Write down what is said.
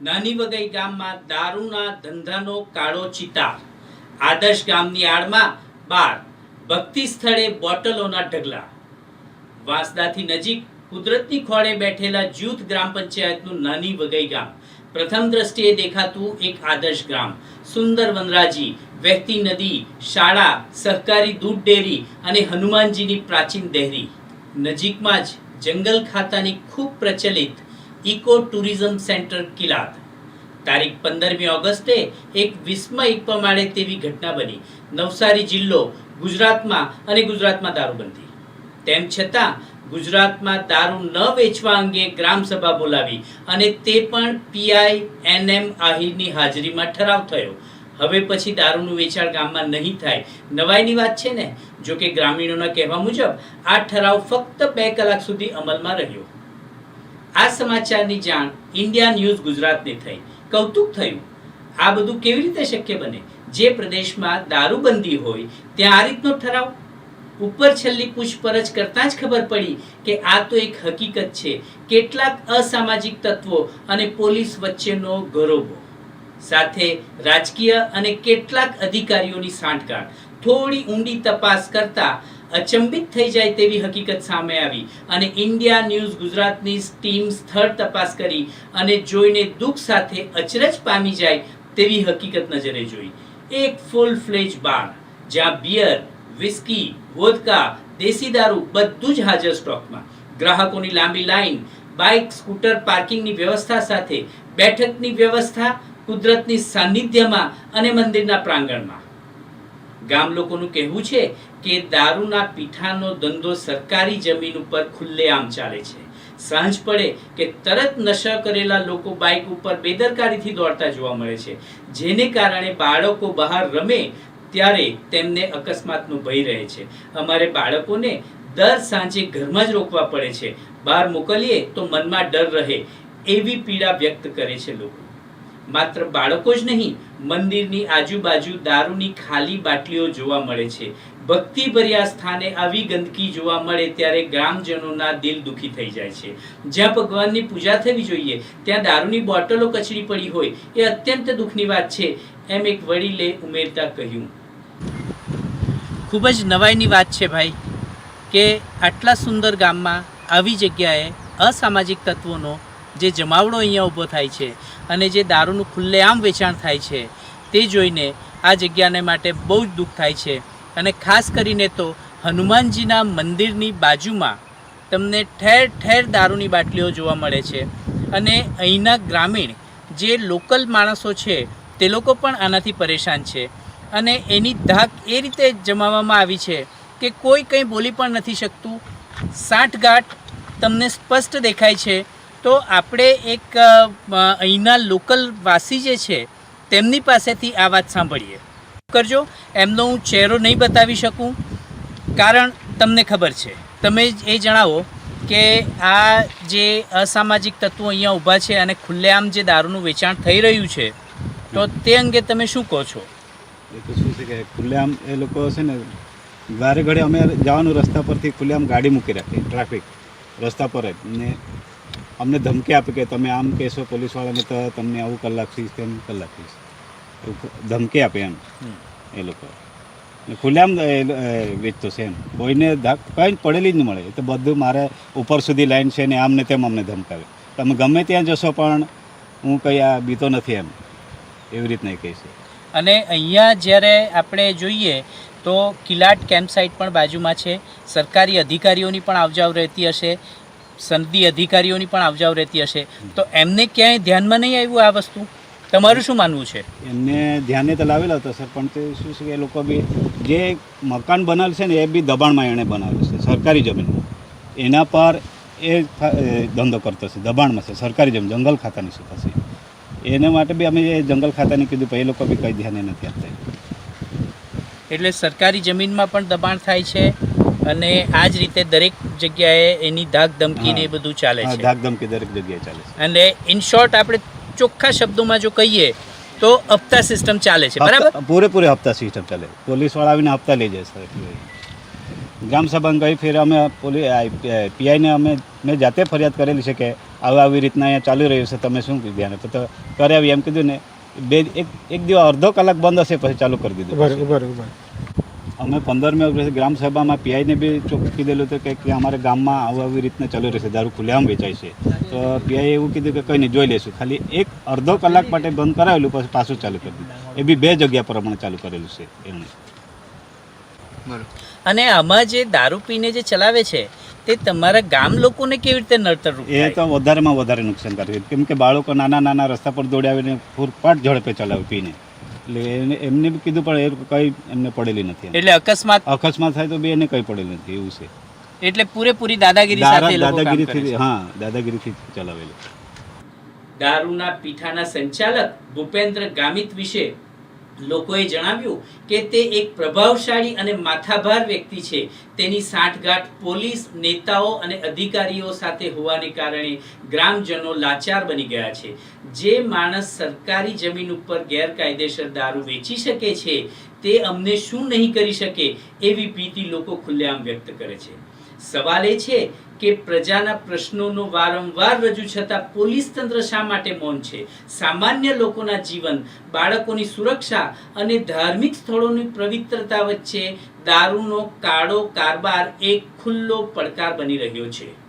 નાની વગઈ ગામમાં દારૂના ધંધાનો કાળો ચિતાર. આદર્શ ગામની આડમાં બાર ભક્તિ સ્થળે બોટલોના ઢગલા. વાંસદાથી નજીક કુદરતની ખોળે બેઠેલા જૂથ ગ્રામ પંચાયતનું નાની વગઈ ગામ. પ્રથમ દ્રષ્ટિએ દેખાતું એક આદર્શ ગ્રામ સુંદર વનરાજી, વહેતી નદી, શાળા, સહકારી દૂધ ડેરી અને હનુમાનજીની પ્રાચીન દેહરી. નજીકમાં જ જંગલ ખાતાની ખૂબ પ્રચલિત ઇકો ટુરિઝમ સેન્ટર કિલાત. તારીખ પંદરમી ઓગસ્ટે એક વિસ્મય પમાડે તેવી ઘટના બની. નવસારી જિલ્લો ગુજરાતમાં અને ગુજરાતમાં દારૂબંધી તેમ છતાં ગુજરાતમાં દારૂ ન વેચવા અંગે ગ્રામસભા બોલાવી અને તે પણ પીઆઈ એનએમ આહિરની હાજરીમાં ઠરાવ થયો. હવે પછી દારૂનું વેચાણ ગામમાં નહીં થાય. નવાઈની વાત છે ને? જો કે ગ્રામીણોના કહેવા મુજબ આ ઠરાવ ફક્ત બે કલાક સુધી અમલમાં રહ્યો. આ સમાચારની જાણ ઇન્ડિયા ન્યૂઝ ગુજરાતને થઈ. કૌતુક થયું. આ બધું કેવી રીતે શક્ય બને? જે પ્રદેશમાં દારૂબંધી હોય, ત્યાં આ રીતનો ઠરાવ? ઉપર છેલ્લી પૂછપરછ કરતાં જ ખબર પડી કે આ તો એક હકીકત છે. કેટલાક અસામાજિક તત્વો અને પોલીસ વચ્ચેનો ગરોબો. સાથે રાજકીય અને કેટલાક અધિકારીઓની સાંઠગાંઠ. થોડી ઊંડી તપાસ કરતા અચંબિત થઈ જાય તેવી હકીકત સામે આવી અને ઇન્ડિયા ન્યૂઝ ગુજરાતની ટીમ સ્થળ તપાસ કરી અને જોઈને દુઃખ સાથે અચરજ પામી જાય તેવી હકીકત નજરે જોઈ. એક ફૂલ ફ્લેજ બાર જ્યાં બિયર વિસ્કી વોદકા દેશી દારૂ બધું જ હાજર સ્ટોકમાં ગ્રાહકોની લાંબી લાઈન, બાઇક, સ્કૂટર, પાર્કિંગની વ્યવસ્થા સાથે, બેઠકની વ્યવસ્થા, કુદરતની સાનિધ્યમાં અને મંદિરના પ્રાંગણમાં. ગામ લોકોનું કહેવું છે કે દારૂના પીઠાનો ધંધો સરકારી જમીન ઉપર ખુલ્લેઆમ ચાલે છે. સાંજ પડે કે તરત નશા કરેલા લોકો બાઇક ઉપર બેદરકારીથી દોડતા જોવા મળે છે. જેને કારણે બાળકો બહાર રમે ત્યારે તેમને અકસ્માતનો ભય રહે છે. અમારે બાળકોને દર સાંજે ઘરમાં જ રોકવા પડે છે. બહાર મોકલીએ તો મનમાં ડર રહે એવી પીડા વ્યક્ત કરે છે લોકો. માત્ર બાળકો જ નહીં, મંદિરની આજુબાજુ દારૂની ખાલી બાટલીઓ જોવા મળે છે. ભક્તિભર્યા સ્થાને આવી ગંદકી જોવા મળે ત્યારે ગ્રામજનોના દિલ દુખી થઈ જાય છે. જ્યાં ભગવાનની પૂજા થવી જોઈએ, ત્યાં દારૂની બોટલો કચડી પડી હોય, એ અત્યંત દુઃખની વાત છે, એમ એક વડીલે ઉમેરતા કહ્યું. ખૂબ જ નવાઈની વાત છે ભાઈ, કે આટલા સુંદર ગામમાં આવી જગ્યાએ અસામાજિક તત્વોનો જે જમાવડો અહીંયા ઊભો થાય છે અને જે દારૂનું ખુલ્લેઆમ વેચાણ થાય છે, તે જોઈને આ જગ્યાને માટે બહુ જ દુઃખ થાય છે. અને ખાસ કરીને તો હનુમાનજીના મંદિરની બાજુમાં તમને ઠેર ઠેર દારૂની બાટલીઓ જોવા મળે છે. અને અહીંના ગ્રામીણ જે લોકલ માણસો છે, તે લોકો પણ આનાથી પરેશાન છે. અને એની ધાક એ રીતે જમાવવામાં આવી છે કે કોઈ કંઈ બોલી પણ નથી શકતું. સાંઠગાંઠ તમને સ્પષ્ટ દેખાય છે તો આપણે એક અહીંના લોકલ વાસી જે છે, તેમની પાસેથી આ વાત સાંભળીએ. કરજો. એમનો હું ચહેરો નહીં બતાવી શકું, કારણ તમને ખબર છે. તમે એ જણાવો કે આ જે અસામાજિક તત્વો અહીંયા ઊભા છે અને ખુલ્લેઆમ જે દારૂનું વેચાણ થઈ રહ્યું છે, તો તે અંગે તમે શું કહો છો? શું છે કે ખુલ્લેઆમ એ લોકો છે ને, વારે ઘડે અમે જવાનું રસ્તા પરથી ખુલ્લેઆમ ગાડી મૂકી રાખી, ટ્રાફિક રસ્તા પર જ. ને અમને ધમકી આપે કે તમે આમ કહેશો પોલીસવાળાને તો તમને આવું કલાક નાખીશ તેમ કલાક નાખીશ ધમકી આપે એમ. એ લોકો. ખુલ્લામ ખુલ્લેઆમ વેચતો છે એમ. કોઈને ધાક કંઈ પડેલી જ નહીં મળે. એ તો બધું મારે ઉપર સુધી લાઈન છે ને આમ ને તેમ અમને ધમકાવે. તમે ગમે ત્યાં જશો પણ હું કંઈ આ બીતો નથી એમ. એવી રીતના કહીશ અને અહીંયા જ્યારે આપણે જોઈએ તો કિલાટ કેમ્પ સાઇટ પણ બાજુમાં છે. સરકારી અધિકારીઓની પણ આવજાવ રહેતી હશે. સનદી અધિકારીઓની પણ આવજાવ રહેતી હશે. તો એમને ક્યાંય ધ્યાનમાં નહીં આવ્યું આ વસ્તુ? તમારું શું માનવું છે? એમને ધ્યાને તો લાવેલા હતા સર પણ તે શું છે કે એ લોકો બી જે મકાન બનાવેલ છે ને એ બી દબાણમાં એણે બનાવેલું છે સરકારી જમીન. એના પર એ ધંધો કરતો છે દબાણમાં છે સરકારી જમીન જંગલ ખાતાની છે. પછી એના માટે બી અમે જંગલ ખાતાની કીધું પણ એ લોકો બી કંઈ ધ્યાને નથી આપતા. એટલે સરકારી જમીનમાં પણ દબાણ થાય છે અને આ જ રીતે દરેક જગ્યાએ એની ધાક ધમકી ને એ બધું ચાલે છે. ધાક ધમકી દરેક જગ્યાએ ચાલે છે. અને ઇન શોર્ટ આપણે ચોખ્ખા શબ્દોમાં જો કહીએ તો હપ્તા સિસ્ટમ ચાલે છે બરાબર? પૂરેપૂરી હપ્તા સિસ્ટમ ચાલે પોલીસવાળા આવીને હપ્તા લઈ જાય સર ગ્રામ સભામાં ગઈ ફેર અમે પોલીસ પીઆઈને અમે મેં જાતે ફરિયાદ કરેલી છે કે આવું આવી રીતના અહીંયા ચાલી રહ્યું છે તમે શું કીધું? તો કરાવી એમ કીધું ને બે એક એક દિવસ અડધો કલાક બંધ હશે પછી ચાલુ કરી દીધું. બરાબર રહો. અમે પંદરમી ઓગસ્ટ ગ્રામ સભામાં પીઆઈને બી ચોખ્ખું કીધેલું હતું કે કે અમારે ગામમાં આવું આવી રીતના ચાલુ રહેશે દારૂ ખુલ્લેઆમ વેચાય છે. તો પીઆઈએ એવું કીધું કે કંઈ નહીં જોઈ લેશું ખાલી એક અડધો કલાક માટે બંધ કરાવેલું પછી પાછું ચાલુ કરી દીધું. એ બી બે જગ્યા પ્રમાણે ચાલુ કરેલું છે એમણે અને આમાં જે દારૂ પીને જે ચલાવે છે તે તમારા ગામ લોકોને કેવી રીતે નડતરરૂપ એ તો વધારેમાં વધારે નુકસાન છે. કેમ કે બાળકો નાના નાના રસ્તા પર દોડાવીને ફૂરપાટ ઝડપે ચલાવે પીને. એટલે એને એમને કીધું પણ એ કંઈ એમને પડેલી નથી એટલે અકસ્માત અકસ્માત થાય તો બી એને કંઈ પડેલી નથી એવું છે. એટલે પૂરેપૂરી દાદાગીરી સાથે. દાદાગીરીથી હા દાદાગીરીથી ચલાવેલું. દારૂના પીઠાના સંચાલક ભૂપેન્દ્ર ગામિત વિશે લોકોએ જણાવ્યું કે તે એક પ્રભાવશાળી અને માથાભાર વ્યક્તિ છે. તેની સાંઠગાંઠ પોલીસ નેતાઓ અને અધિકારીઓ સાથે હોવાને કારણે ગ્રામજનો લાચાર બની ગયા છે. જે માણસ સરકારી જમીન ઉપર ગેરકાયદેસર દારૂ વેચી શકે છે, તે અમને શું નહીં કરી શકે એવી ભીતિ લોકો ખુલ્લેઆમ વ્યક્ત કરે છે. સવાલ એ છે કે પ્રજાના પ્રશ્નોનો વારંવાર રજૂ છતાં પોલીસ તંત્ર શા માટે મૌન છે? સામાન્ય લોકોના જીવન, બાળકોની સુરક્ષા અને ધાર્મિક સ્થળોની પવિત્રતા વચ્ચે દારૂનો કાળો કારબાર એક ખુલ્લો પડકાર બની રહ્યો છે.